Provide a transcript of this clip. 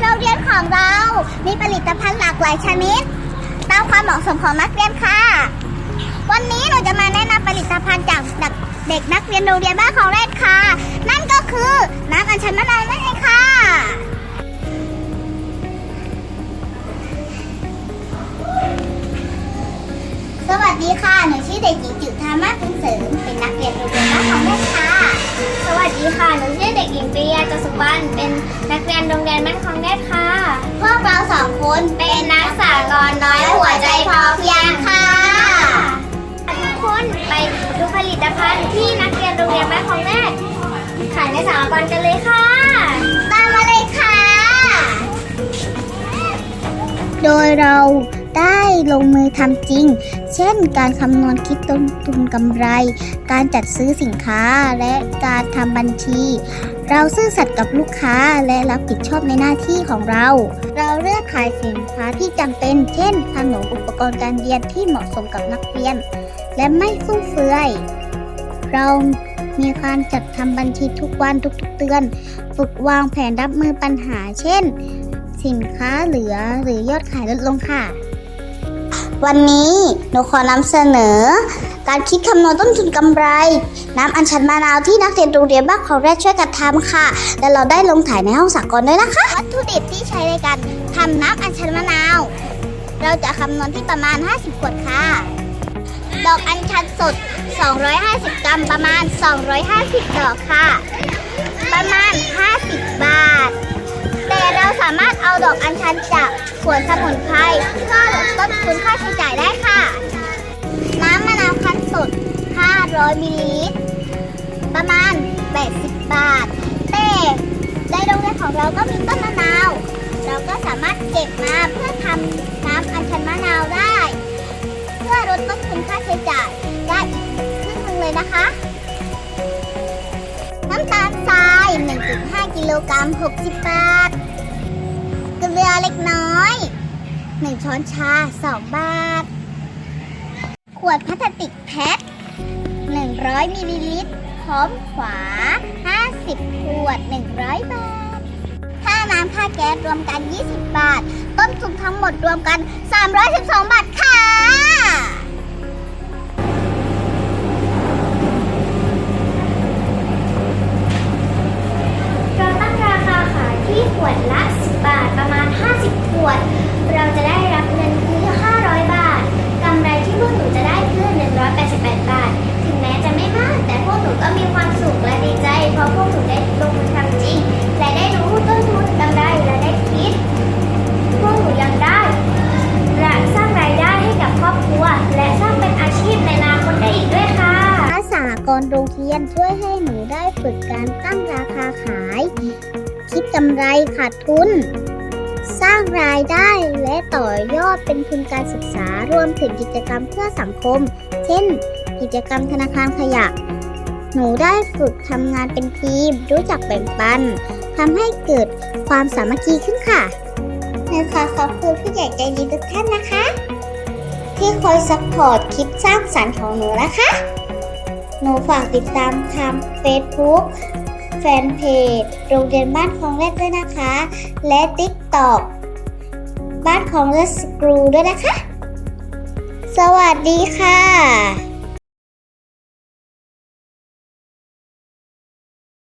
โรงเรียนของเรา มีผลิตภัณฑ์หลากหลายชนิด ตามความเหมาะสมของนักเรียนค่ะ วันนี้หนูจะมาแนะนำผลิตภัณฑ์จากเด็กนักเรียนโรงเรียนบ้านของเรศค่ะ นั่นก็คือน้ำอัญชันมะนาวนั่นเองค่ะสวัสดีค่ะ หนูชื่อเด็กหญิงจุธามาศเป็นเสริม เป็นนักเรียนโรงเรียนบ้านของเรศค่ะ สวัสดีค่ะ หนูชื่อเด็กหญิงปริยาจสุวรรณเป็นนักเรียนโรงเรียนบ้านคลองเดชค่ะ พวกเราสองคนเป็นนักสากลน้อยหัวใจพอเพียงค่ะทุกคนไปดูผลิตภัณฑ์ที่นักเรียนโรงเรียนบ้านคลองเดชขายในสากลกันเลยค่ะ ตามมาเลยค่ะ โดยเราได้ลงมือทำจริง เช่น การคำนวณคิดต้นทุนกำไร การจัดซื้อสินค้า และการทำบัญชี เราซื่อสัตย์กับลูกค้าและรับผิดชอบในหน้าที่ของเรา เราเลือกขายสินค้าที่จำเป็น เช่นขนมอุปกรณ์การเรียนที่เหมาะสมกับนักเรียน และไม่ฟุ่มเฟือย เรามีการจัดทำบัญชีทุกวันทุกๆเดือน ฝึกวางแผนรับมือปัญหา เช่น สินค้าเหลือหรือยอดขายลดลงค่ะ วันนี้หนูขอนำเสนอ การคิดคำนวณต้นทุนกำไร น้ำอัญชันมะนาวที่นักเรียนโรงเรียนบ้านเขาแรกช่วยกันทำค่ะ และเราได้ลงถ่ายในห้องสากลด้วยนะคะ วัตถุดิบที่ใช้ในการทำน้ำอัญชันมะนาว เราจะคำนวณที่ประมาณ 50 ขวดค่ะ ดอกอัญชันสด 250 กรัมประมาณ 250 ดอกค่ะ ประมาณ 50 บาท แต่เราสามารถ ดอกอัญชันจากสวนสมุนไพรเพื่อลดต้นทุนค่าใช้จ่ายได้ค่ะ น้ำมะนาวคั้นสด 500มิลลิลิตร ประมาณ 80 บาท แต่ในโรงเรียนของเราก็มีต้นมะนาว เราก็สามารถเก็บมาเพื่อทำน้ำอัญชันมะนาวได้ เพื่อลดต้นทุนค่าใช้จ่ายได้อีกครึ่งหนึงเลยนะคะน้ำตาลทราย 1.5 กิโลกรัม 60 บาท เกลือเล็กน้อยหนึ่งช้อนชา2บาท ขวดพลาสติกแพ็ค100มิลลิลิตรพร้อมฝา 50 ขวด 100 บาท ค่าน้ำค่าแก๊สรวมกัน 20 บาท ต้นทุนทั้งหมดรวมกัน 312 บาทค่ะ จะได้รับเงินคือ 500 บาท กำไรที่พวกหนูจะได้คือ 188 บาท ถึงแม้จะไม่มาก แต่พวกหนูก็มีความสุขและดีใจ เพราะพวกหนูได้ลงมือทำจริง และได้รู้ต้นทุนกำไรและได้คิด พวกหนูยังได้สร้างรายได้ให้กับครอบครัว และสร้างเป็นอาชีพในอนาคตได้อีกด้วยค่ะภาษากรโรงเรียนช่วยให้หนูได้ฝึกการตั้งราคาขาย คิดกำไรขาดทุน สร้างรายได้และต่อยอดเป็นทุนการศึกษารวมถึงกิจกรรมเพื่อสังคม เช่น กิจกรรมธนาคารขยะ หนูได้ฝึกทำงานเป็นทีม รู้จักแบ่งปันทำให้เกิดความสามัคคีขึ้นค่ะนะคะขอบคุณผู้ใหญ่ใจดีทุกท่านนะคะ ที่คอยซัพพอร์ตคลิปสร้างสรรค์ของหนูนะคะ หนูฝากติดตามทาง Facebook แฟนเพจ โรงเรียนบ้านคลองเล็ดด้วยนะคะ และ TikTok บ้านคลองเล็ดสกรูด้วยนะคะ สวัสดีค่ะ